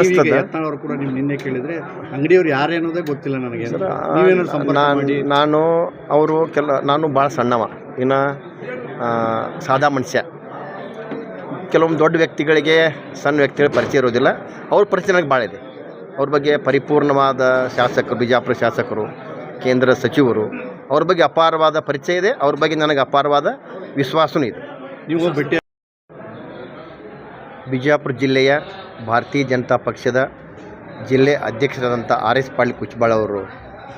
ಅನಿಸ್ತದೆ. ಯತ್ನಾಳ್ ಕೂಡ ನಿಮ್ ನಿನ್ನೆ ಕೇಳಿದ್ರೆ ಅಂಗಡಿಯವ್ರು ಯಾರೇ ಅನ್ನೋದೇ ಗೊತ್ತಿಲ್ಲ ನನಗೆ ನೀವೇನಾದ್ರು ಸಂಪರ್ಕ ನಾನು ಮಾಡಿ. ನಾನು ಅವರು ಕೆಲ ನಾನು ಭಾಳ ಸಣ್ಣವ. ಇನ್ನು ಸಾದಾ ಮನುಷ್ಯ. ಕೆಲವೊಂದು ದೊಡ್ಡ ವ್ಯಕ್ತಿಗಳಿಗೆ ಸಣ್ಣ ವ್ಯಕ್ತಿಗಳ ಪರಿಚಯ ಇರೋದಿಲ್ಲ ಅವ್ರ ಪರಿಚಯ ನನಗೆ ಭಾಳ ಇದೆ. ಅವ್ರ ಬಗ್ಗೆ ಪರಿಪೂರ್ಣವಾದ ಶಾಸಕರು ಬಿಜಾಪುರ ಶಾಸಕರು ಕೇಂದ್ರ ಸಚಿವರು ಅವ್ರ ಬಗ್ಗೆ ಅಪಾರವಾದ ಪರಿಚಯ ಇದೆ. ಅವ್ರ ಬಗ್ಗೆ ನನಗೆ ಅಪಾರವಾದ ವಿಶ್ವಾಸನೂ ಇದೆ. ನೀವು ಭೇಟಿ ಬಿಜಾಪುರ ಜಿಲ್ಲೆಯ ಭಾರತೀಯ ಜನತಾ ಪಕ್ಷದ ಜಿಲ್ಲೆ ಅಧ್ಯಕ್ಷರಾದಂಥ ಆರ್ ಎಸ್ ಪಾಟೀಲ್ ಕುಚ್ಬಾಳ್ ಅವರು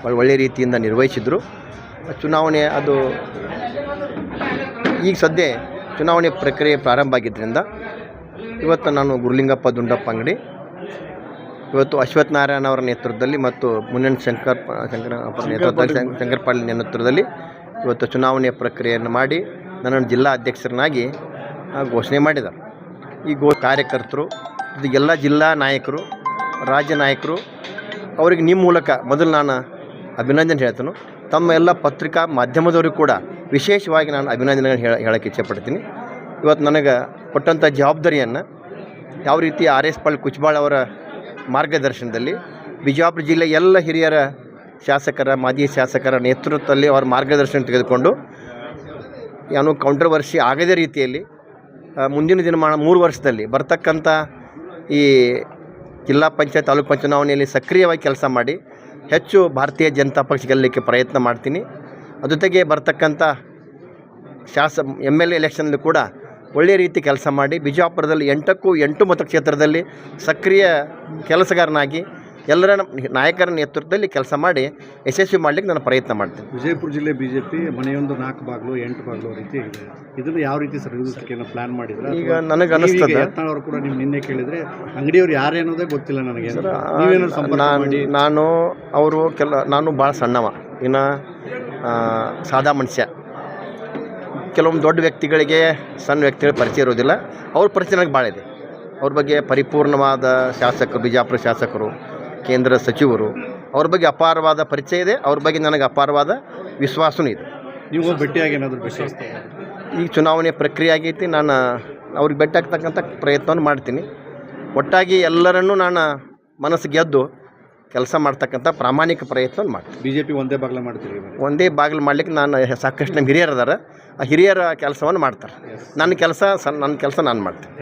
ಭಾಳ ಒಳ್ಳೆಯ ರೀತಿಯಿಂದ ನಿರ್ವಹಿಸಿದರು. ಚುನಾವಣೆ ಅದು ಈಗ ಸದ್ಯ ಚುನಾವಣೆ ಪ್ರಕ್ರಿಯೆ ಪ್ರಾರಂಭ ಆಗಿದ್ದರಿಂದ ಇವತ್ತು ನಾನು ಗುರುಲಿಂಗಪ್ಪ ದುಂಡಪ್ಪ ಅಂಗಡಿ ಇವತ್ತು ಅಶ್ವಥ್ ನಾರಾಯಣ ಅವರ ನೇತೃತ್ವದಲ್ಲಿ ಮತ್ತು ಮುನ್ನನ್ ಶಂಕರ್ ಶಂಕರ ಅವರ ನೇತೃತ್ವದಲ್ಲಿ ಶಂಕರ್ ಪಾಟೀಲ್ ನೇತೃತ್ವದಲ್ಲಿ ಇವತ್ತು ಚುನಾವಣೆ ಪ್ರಕ್ರಿಯೆಯನ್ನು ಮಾಡಿ ನನ್ನನ್ನು ಜಿಲ್ಲಾ ಅಧ್ಯಕ್ಷರನ್ನಾಗಿ ಘೋಷಣೆ ಮಾಡಿದ್ದಾರೆ. ಈ ಗೋ ಕಾರ್ಯಕರ್ತರು, ಇದು ಎಲ್ಲ ಜಿಲ್ಲಾ ನಾಯಕರು, ರಾಜ್ಯ ನಾಯಕರು, ಅವರಿಗೆ ನಿಮ್ಮ ಮೂಲಕ ಮೊದಲು ನಾನು ಅಭಿನಂದನೆ ಹೇಳ್ತೇನೆ. ತಮ್ಮ ಎಲ್ಲ ಪತ್ರಿಕಾ ಮಾಧ್ಯಮದವ್ರಿಗೂ ಕೂಡ ವಿಶೇಷವಾಗಿ ನಾನು ಅಭಿನಂದನೆ ಹೇಳ ಹೇಳೋಕ್ಕೆ ಇಚ್ಛೆಪಡ್ತೀನಿ. ಇವತ್ತು ನನಗೆ ಕೊಟ್ಟಂಥ ಜವಾಬ್ದಾರಿಯನ್ನು ಯಾವ ರೀತಿ ಆರ್ ಎಸ್ ಪಾಳ್ ಕುಚ್ಬಾಳ್ ಅವರ ಮಾರ್ಗದರ್ಶನದಲ್ಲಿ, ಬಿಜಾಪುರ ಜಿಲ್ಲೆ ಎಲ್ಲ ಹಿರಿಯರ ಶಾಸಕರ, ಮಾಜಿ ಶಾಸಕರ ನೇತೃತ್ವದಲ್ಲಿ ಅವರ ಮಾರ್ಗದರ್ಶನ ತೆಗೆದುಕೊಂಡು, ಏನು ಕೌಂಟ್ರವರ್ಸಿ ಆಗದೇ ರೀತಿಯಲ್ಲಿ ಮುಂದಿನ ದಿನಮಾನ ಮೂರು ವರ್ಷದಲ್ಲಿ ಬರ್ತಕ್ಕಂಥ ಈ ಜಿಲ್ಲಾ ಪಂಚಾಯತ್, ತಾಲೂಕು ಪಂಚಾಯತ್ ಚುನಾವಣೆಯಲ್ಲಿ ಸಕ್ರಿಯವಾಗಿ ಕೆಲಸ ಮಾಡಿ ಹೆಚ್ಚು ಭಾರತೀಯ ಜನತಾ ಪಕ್ಷ ಗೆಲ್ಲಲಿಕ್ಕೆ ಪ್ರಯತ್ನ ಮಾಡ್ತೀನಿ. ಜೊತೆಗೆ ಬರ್ತಕ್ಕಂಥ ಶಾಸ ಎಂ ಎಲ್ ಎ ಕೂಡ ಒಳ್ಳೆಯ ರೀತಿ ಕೆಲಸ ಮಾಡಿ ಬಿಜಾಪುರದಲ್ಲಿ ಎಂಟಕ್ಕೂ ಎಂಟು ಮತಕ್ಷೇತ್ರದಲ್ಲಿ ಸಕ್ರಿಯ ಕೆಲಸಗಾರನಾಗಿ ಎಲ್ಲರ ನಾಯಕರ ನೇತೃತ್ವದಲ್ಲಿ ಕೆಲಸ ಮಾಡಿ ಯಶಸ್ವಿ ಮಾಡಲಿಕ್ಕೆ ನಾನು ಪ್ರಯತ್ನ ಮಾಡ್ತೀನಿ. ವಿಜಯಪುರ ಜಿಲ್ಲೆ ಬಿಜೆಪಿ ಮನೆಯೊಂದು ನಾಲ್ಕು ಬಾಗ್ಲು ಎಂಟು ಬಾಗ್ಲು ರೀತಿ ಇದೆ. ಇದನ್ನು ಯಾವ ರೀತಿ ಸರಿದೂಗಿಸಕ್ಕೆ ಪ್ಲಾನ್ ಮಾಡಿದ್ರೆ? ಈಗ ನನಗೆ ಅನಿಸ್ತದೆ ಅವರು ಕೂಡ ನೀವು ನಿನ್ನೆ ಕೇಳಿದರೆ ಅಂಗಡಿಯವ್ರು ಯಾರೇ ಅನ್ನೋದೇ ಗೊತ್ತಿಲ್ಲ ನನಗೆ. ನಾನು ನಾನು ಅವರು ಕೆಲ ನಾನು ಭಾಳ ಸಣ್ಣವ. ಇನ್ನು ಸಾದಾ ಮನುಷ್ಯ. ಕೆಲವೊಂದು ದೊಡ್ಡ ವ್ಯಕ್ತಿಗಳಿಗೆ ಸಣ್ಣ ವ್ಯಕ್ತಿಗಳ ಪರಿಚಯ ಇರೋದಿಲ್ಲ ಅವ್ರ ಪರಿಚಯ ನನಗೆ ಭಾಳ ಇದೆ. ಅವ್ರ ಬಗ್ಗೆ ಪರಿಪೂರ್ಣವಾದ ಶಾಸಕರು ಬಿಜಾಪುರ ಶಾಸಕರು ಕೇಂದ್ರ ಸಚಿವರು ಅವ್ರ ಬಗ್ಗೆ ಅಪಾರವಾದ ಪರಿಚಯ ಇದೆ ಅವ್ರ ಬಗ್ಗೆ ನನಗೆ ಅಪಾರವಾದ ವಿಶ್ವಾಸವೂ ಇದೆ. ನೀವು ಭೇಟಿಯಾಗಿ ಏನಾದರೂ ವಿಶ್ವಾಸ ಈ ಚುನಾವಣೆ ಪ್ರಕ್ರಿಯೆ ಆಗೈತಿ ನಾನು ಅವ್ರಿಗೆ ಭೇಟಿ ಆಗ್ತಕ್ಕಂಥ ಪ್ರಯತ್ನವನ್ನು ಮಾಡ್ತೀನಿ. ಒಟ್ಟಾಗಿ ಎಲ್ಲರನ್ನೂ ನಾನು ಮನಸ್ಸು ಗೆದ್ದು ಕೆಲಸ ಮಾಡ್ತಕ್ಕಂಥ ಪ್ರಾಮಾಣಿಕ ಪ್ರಯತ್ನ ಮಾಡ್ತೀನಿ. ಪಿ ಒಂದೇ ಬಾಗಿಲು ಮಾಡ್ತೀವಿ. ಒಂದೇ ಬಾಗಿಲು ಮಾಡ್ಲಿಕ್ಕೆ ನಾನು ಸಾಕಷ್ಟು ನಮ್ಮ ಹಿರಿಯರು ಅದಾರ ಆ ಹಿರಿಯರ ಕೆಲಸವನ್ನು ಮಾಡ್ತಾರೆ. ನನ್ನ ಕೆಲಸ ಸ ನನ್ನ ಕೆಲಸ ನಾನು ಮಾಡ್ತೀನಿ.